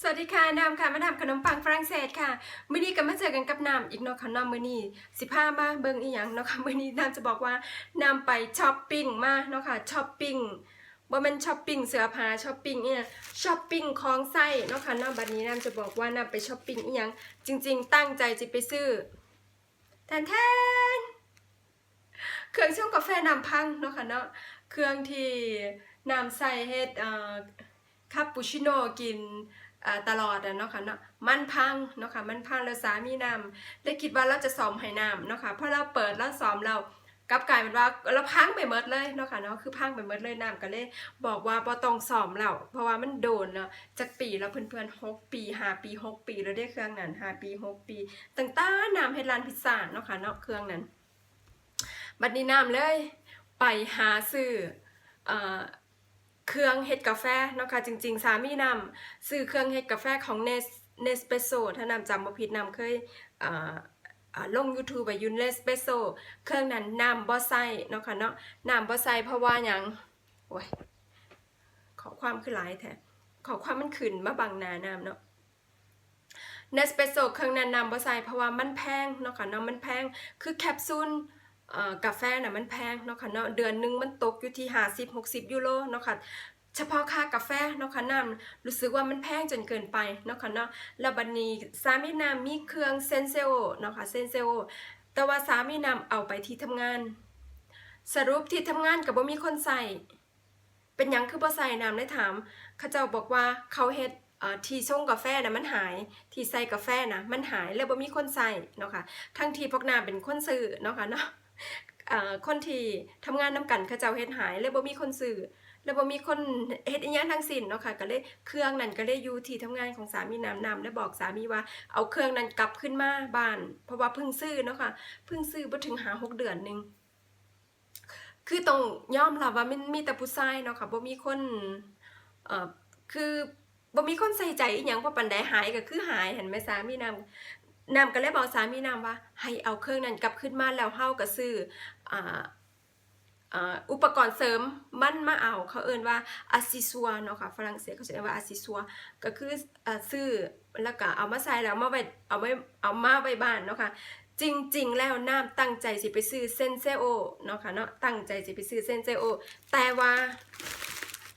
สวัสดีค่ะน้ำค่ะมาทำขนมปังฝรั่งเศสค่ะมื้อนี้ก็มาเจอกันกับน้ำอีกเนาะค่ะน้ำมื้อนี้สิพามาเบิ่งอีหยังเนาะค่ะมื้อนี้น้ำจะบอกว่าน้ำไปช้อปปิ้งมาเนาะค่ะช้อปปิ้งบ่แม่นช้อปปิ้งเสื้อผ้าช้อปปิ้งอีหยังช้อปปิ้งของใส้เนาะค่ะน้ำบัดนี้น้ำจะบอกว่าน้ำไปช้อปปิ้งอีหยังจริง ๆ ตั้งใจจะไปซื้อแทนแทนเครื่องชงกาแฟน้ำพังเนาะค่ะเนาะเครื่องที่น้ำใส่เฮ็ดเอ่อคาปูชิโน่กิน ตลอดอะเนาะค่ะเนาะมันพังเนาะค่ะมันพังแล้วสามีนำได้คิดว่าเราจะซ้อมให้นำเนาะค่ะเพราะเราเปิดแล้วซ้อมเรากลับกลายเป็นว่าเราพังไปหมดเลยเนาะค่ะเนาะคือพังไปหมดเลยน้ำก็เลยบอกว่าบ่ต้องซ้อมเราเพราะว่ามันโดนเนาะจากปีแล้วเพื่อนๆหกปีห้าปีหกปีแล้วได้เครื่องนั้นห้าปีหกปีต่างๆน้ำเฮ็ดร้านพิซซ่าเนาะค่ะเนาะเครื่องนั้น บัดนี้น้ำเลยไปหาซื้อ เครื่องเฮ็ดกาแฟเนาะค่ะจริง ๆ สามีนำซื้อเครื่องเฮ็ดกาแฟของเนสเนสเปโซถ้านำจำบ่ผิดนำเคยอ่าอ่าลง YouTube ไปยูนเนสเปโซเครื่องนั้นน้ำบ่ใส่เนาะค่ะเนาะน้ำบ่ใส่เพราะว่าหยังโอ้ยขอความคือหลายแท้ขอความมันขึ้นมาบังหน้าน้ำเนาะเนสเปโซเครื่องนั้นนำบ่ใส่เพราะว่ามันแพงเนาะค่ะเนาะมันแพงคือแคปซูล กาแฟน่ะมันแพงเนาะค่ะเนาะเดือนหนึงมันตกอยู่ที่50 60ยูโรเนาะค่ะเฉพาะค่ากาแฟเนาะค่ะน้ำรู้สึกว่ามันแพงจนเกินไปเนาะค่ะเนาะแล้วบัดนี้สามีน้ำมีเครื่องเซนเซโอเนาะค่ะเซนเซโอแต่ว่าสามีน้ำเอาไปที่ทำงาน สรุปที่ทำงานก็บ่มีคนใส่ เป็นยังคือบ่ใส่น้ำได้ถาม เขาเจ้าบอกว่าเขาเฮ็ดเอ่อที่ชงกาแฟน่ะมันหาย ที่ใส่กาแฟนะมันหายแล้วบ่มีคนใส่เนาะค่ะทั้งที่พวกน้ำเป็นคนซื้อเนาะค่ะเนาะ คนที่ทำงานนำกันเขาเจ้าเฮ็ดหายเลยบ่มีคนซื้อแล้วบ่มีคนเฮ็ดอีหยังทั้งสิ้นเนาะค่ะก็เลยเครื่องนั้นก็เลยอยู่ที่ทำงานของสามีน้ำน้ำและบอกสามีว่าเอาเครื่องนั้นกลับขึ้นมาบ้าน เพราะว่าเพิ่งซื้อเนาะค่ะเพิ่งซื้อบ่ถึงหาหกเดือนหนึงคือต้องยอมรับว่ามันมีแต่ผู้ชายเนาะค่ะบ่มีคนเอ่อคือบ่มีคนใส่ใจอีหยังเพราปานใดหายก็คือหายเห็นไหมสามีน้ำ นำก็เลยบอกสามีนำว่า ให้เอาเครื่องนั้นกลับขึ้นมาแล้วเฮาก็ซื้ออ่าอุปกรณ์เสริมมันมาเอาเขาเอิ้นว่าอาซิซัวเนาะค่ะฝรั่งเศสเขาจะเรียกว่าอาซิซัวก็คือซื้อแล้วก็เอามาใส่แล้วมาไว้เอาไว้เอามาไว้บ้านเนาะค่ะจริง ๆ แล้วน้ำตั้งใจสิไปซื้อเซนเซโอเนาะค่ะเนาะตั้งใจสิไปซื้อเซนเซโอแต่ว่า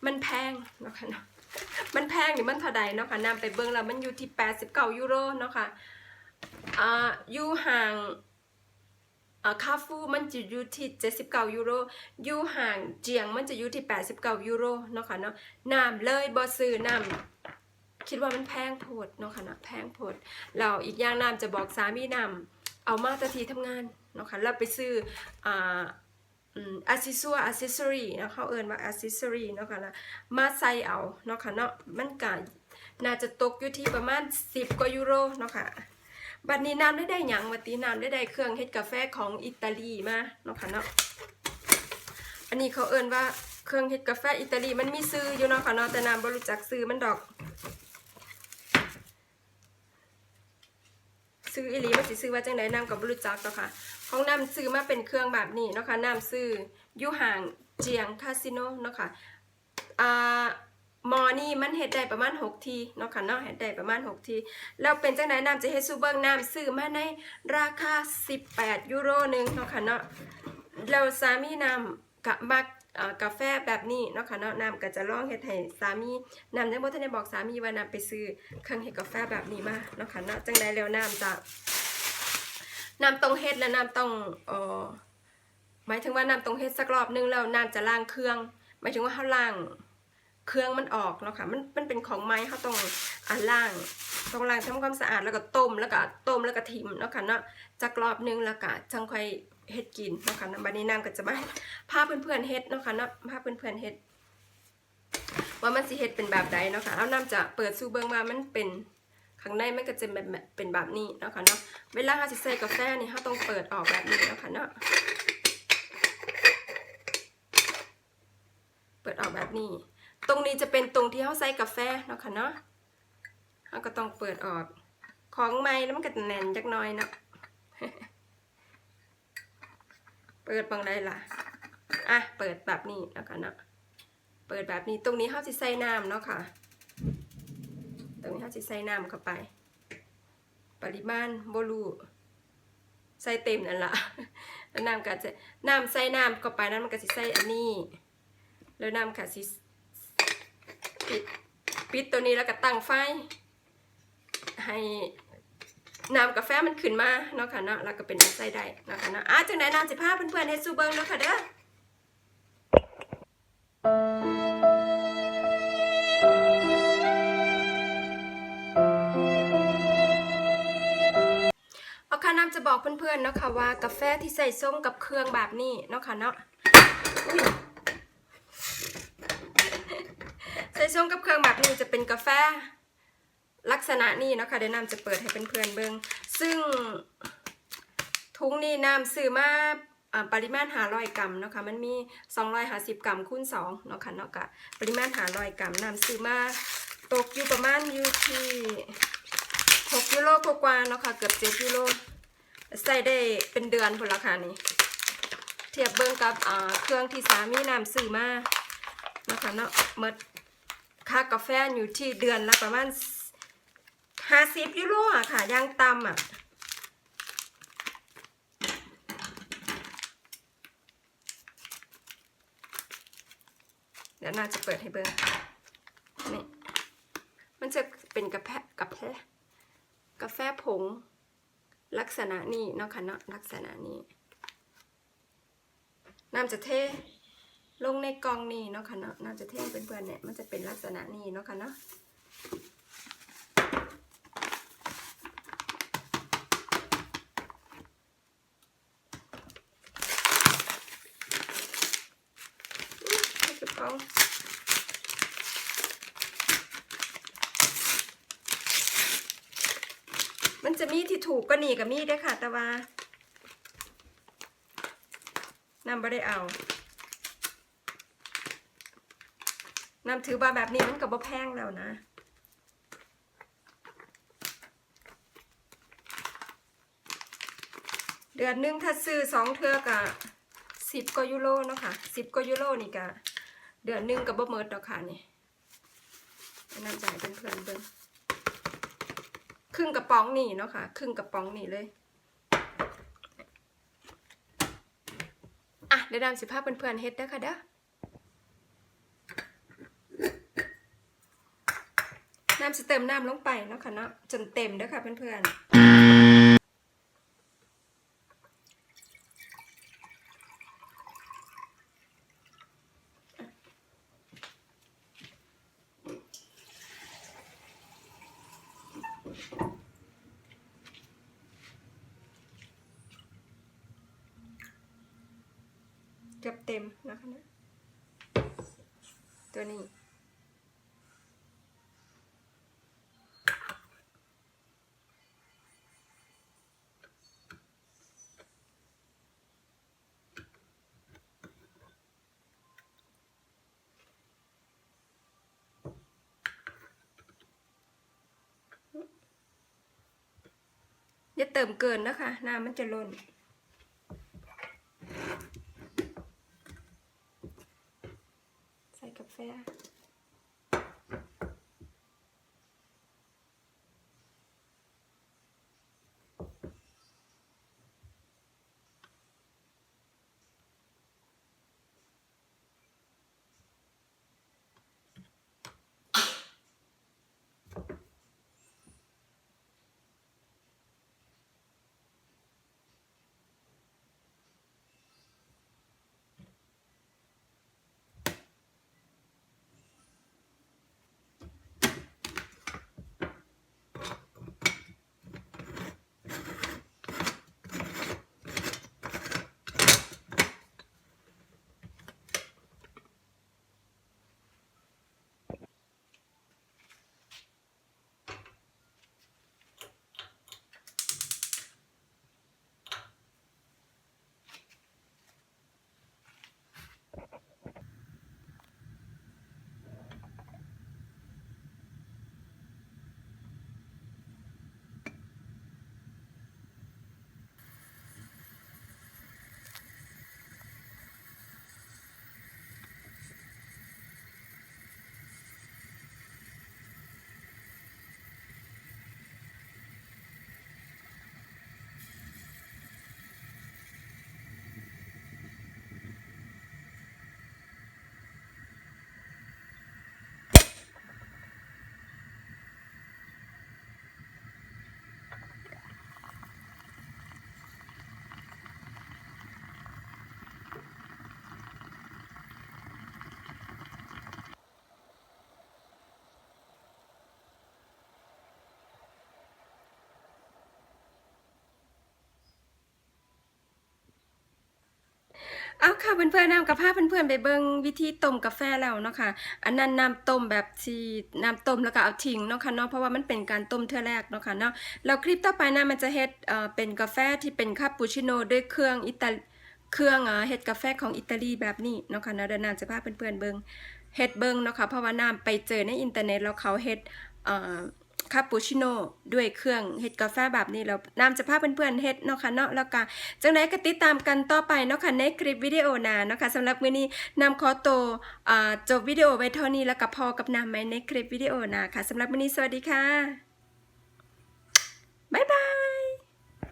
มันแพงเนาะค่ะเนาะมันแพงนี่มันเท่าใดเนาะค่ะน้ำไปเบิ่งแล้วมันอยู่ที่ 89 ยูโรเนาะค่ะ อ่าอยู่ห่างอ่าคาฟูมันจะอยู่ที่ 79 ยูโร อยู่ห่างเจียงมันจะอยู่ที่ 89 ยูโรเนาะค่ะเนาะน้ำเลยบ่ซื้อน้ำคิดว่ามันแพงโพดเนาะค่ะเนาะแพงโพดแล้วอีกอย่างน้ำจะบอกสามีน้ำเอามาแตทีทำงานเนาะค่ะแล้วไปซื้ออ่าอืมอ c ซิซัวอ c เซสซอรี่เนะเขาเอิ้นว่าอ c เซสซอรี่เนาะค่ะแล้วมาใส่เอาเนาะค่ะเนาะมันก็น่าจะตกอยู่ที่ประมาณ 10 กว่ายูโรเนาะค่ะ บัดนี้น้ำได้ได้หยังวัดตีน้ำได้ได้เครื่องเฮ็ดกาแฟของอิตาลีมาเนาะค่ะเนาะอันนี้เขาเอิ้นว่าเครื่องเฮ็ดกาแฟอิตาลีมันมีซื้ออยู่เนาะค่ะเนาะแต่น้ำบ่รู้จักซื้อมันดอกซื้ออีหลีมันสิซื้อว่าจังไดน้ำก็บ่รู้จักเนาะค่ะของน้ำซื้อมาเป็นเครื่องแบบนี้เนาะค่ะน้ำซื้ออยู่ห่างเจียงคาสิโนเนาะค่ะอ่า มอนี่มันเฮ็ดได้ประมาณ 6 ทีเนาะค่ะเนาะเฮ็ดได้ประมาณ 6 ที แล้วเป็นจังไดน้ำจะเฮ็ดซูเบิ้งน้ำซื้อมาในราคา 18 ยูโรหนึงเนาะค่ะเนาะแล้วสามีน้ำกะมักกาแฟแบบนี้เนาะค่ะเนาะน้ำก็จะลองเฮ็ดให้สามีน้ำยังบ่ทันได้บอกสามีว่าน้ำไปซื้อเครื่องเฮ็ดกาแฟแบบนี้มาเนาะค่ะเนาะจังไดแล้วน้ำจะน้ำต้องเฮ็ดและน้ำต้องเอ่อหมายถึงว่าน้ำต้องเฮ็ดสักรอบนึงแล้วน้ำจะล้างเครื่อง หมายถึงว่าเฮาล้าง เครื่องมันออกเนาะค่ะมันมันเป็นของไม้เขาต้องอ่าล่างต้องล้างทำความสะอาดแล้วก็ต้มแล้วก็ต้มแล้วก็ทิมเนาะค่ะเนาะจากรอบนึงแล้วก็จังค่อยเฮ็ดกินเนาะค่ะบัดนี้น้ำก็จะมาพาเพื่อนๆเฮ็ดเนาะค่ะเนาะพาเพื่อนๆเฮ็ดว่ามันสิเฮ็ดเป็นแบบใดเนาะค่ะเอาน้ำจะเปิดสู่เบิ่งว่ามันเป็นข้างในมันก็จะแบบแบบเป็นแบบนี้เนาะค่ะเนาะเวลาเราสิใส่กาแฟนี่เราต้องเปิดออกแบบนี้เนาะค่ะเนาะเปิดออกแบบนี้ ตรงนี้จะเป็นตรงที่เขาใส่กาแฟเนาะค่ะเนาะเขาก็ต้องเปิดออก ของไม้แล้วมันก็แน่นจักน่อยเนาะ เปิดบังได้ล่ะ อะ เปิดแบบนี้เนาะคะเนาะ เปิดแบบนี้ตรงนี้เขาจะใส่น้ำเนาะค่ะ ตรงนี้เขาจะใส่น้ำเข้าไป ปริมาณโบลูใส่เต็มนั่นละแล้วน้ำก็จะน้ำใส่น้ำเข้าไปนั้นมันก็จะใส่อันนี้ แล้วน้ำก็สิ ปิดปิดตัวนี้แล้วก็ตั้งไฟ ให้น้ำกาแฟมันขึ้นมาเนาะค่ะเนาะแล้วก็เป็นน้ำใส่ได้เนาะค่ะเนาะอะจังไหนน้ำสิพาเพื่อนๆให้สูเบิ่งเนาะค่ะเด้อเอาค่ะน้ำจะบอกเพื่อนๆเนาะค่ะว่ากาแฟที่ใส่ส้มกับเครื่องแบบนี้เนาะค่ะเนาะอุ๊ยใส่ส้มกับเครื่องแบบนี้จะเป็นกาแฟลักษณะนี้นะคะเดี๋ยวน้ำจะเปิดให้เพื่อนๆเบิงซึ่งทุงนี้น้ำซื้อมาปริมาณ500กรัมเนาะค่ะมันมี 250 กรัมคูณ2เนาะค่ะเนาะกะปริมาณ500กรัมน้ำซื้อมาตกอยู่ประมาณอยู่ที่ 6 ยูโรกว่าๆเนาะค่ะเกือบ 7 ยูโรใส่ได้เป็นเดือนพนละค่ะนี่เทียบเบิ่งกับเครื่องที่สามีน้ำซื้อมานะคะเนาะหมด ค่ากาแฟอยู่ที่เดือนละประมาณ50ยูโรอะค่ะย่างต่ำอะเดี๋ยวน่าจะเปิดให้เบิ่งนี่มันจะเป็นกาแฟกาแฟกาแฟผง ลักษณะนี้เนาะค่ะเนาะลักษณะนี้น้ำจะเท ลงในกล่องนี้เนาะค่ะเนาะน้ำจะเทให้เพื่อนๆเนี่ยมันจะเป็นลักษณะนี้เนาะค่ะเนาะกระเป๋ามันจะมีที่ถูกก็หนีกับมีเด้ค่ะ แต่ว่านำไม่ได้เอา นำถือมาแบบนี้มันกับบ่แพงแล้วนะ เดือนหนึงถ้าซื้อสองเทือกะสิบกว่ายูโรเนาะค่ะสิบกว่ายูโรนี่กะเดือนหนึงกับบ่เมิดดอกค่ะนี่นำจ่ายเป็นเพื่อนเบิ่งครึ่งกระป๋องนี่เนาะค่ะครึ่งกระป๋องนี่เลยอะเดี๋ยวดำสิภาพเพื่อนๆเฮ็ดเด้อค่ะเด้อ น้ำจะเติมน้ำลงไปเนาะค่ะเนาะจนเต็มเด้อค่ะเพื่อนๆเกือบเต็มนะคะนะตัวนี้ อย่าเติมเกินนะคะ น้ำมันจะล้น เอาค่ะเพื่อนๆน้ำกับผ้าเพื่อนๆไปเบิ่งวิธีต้มกาแฟแล้วเนาะค่ะ อันนั้นน้ำต้มแบบที่น้ำต้มแล้วก็เอาทิ้งเนาะค่ะเนาะเพราะว่ามันเป็นการต้มเทื่อแรกเนาะค่ะเนาะแล้วคลิปต่อไปนะมันจะเฮ็ดเอ่อเป็นกาแฟที่เป็นคาปูชิโน่ด้วยเครื่องอิตาเครื่องเออเฮ็ดกาแฟของอิตาลีแบบนี้เนาะค่ะเนาะเดี๋ยวน้ำจะพาเพื่อนๆเบิ่งเฮ็ดเบิ่งเนาะค่ะเพราะว่าน้ำไปเจอในอินเทอร์เน็ตแล้วเขาเฮ็ดเอ่อ คาปูชิโน่ด้วยเครื่องเฮ็ดกาแฟแบบนี้แล้วนำจะพาเพื่อนๆเฮ็ดเนาะค่ะเนาะแล้วก็จังไดก็ติดตามกันต่อไปเนาะค่ะในคลิปวิดีโอหน้าเนาะค่ะสำหรับมื้อนี้นำขอตัวอ่าจบวิดีโอไว้เท่านี้แล้วก็พอกับนำไหมในคลิปวิดีโอหน้าค่ะสำหรับมื้อนี้สวัสดีค่ะบ๊ายบาย